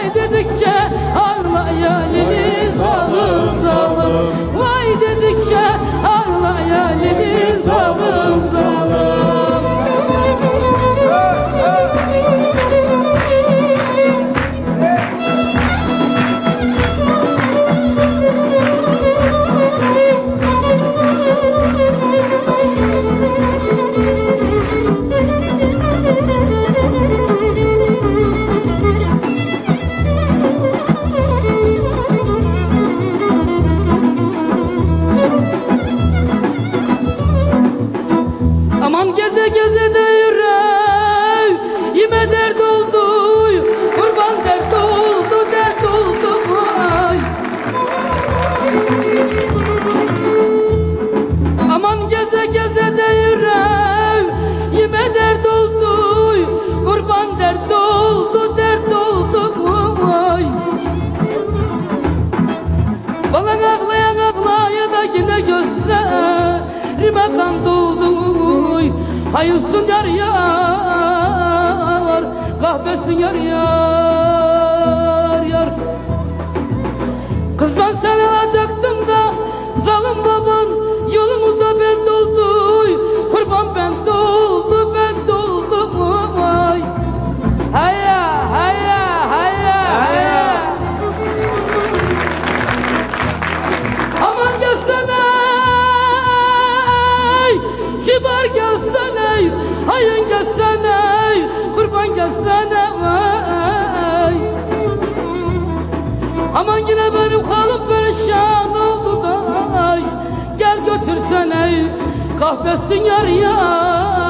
Ay dedikçe Tam geze geze. Hayırsın yar yar Kahvesin yar yar yar. Kız ben seni acı Aman yine benim halim perişan oldu da Gel götürsene kahvetsin yar yar.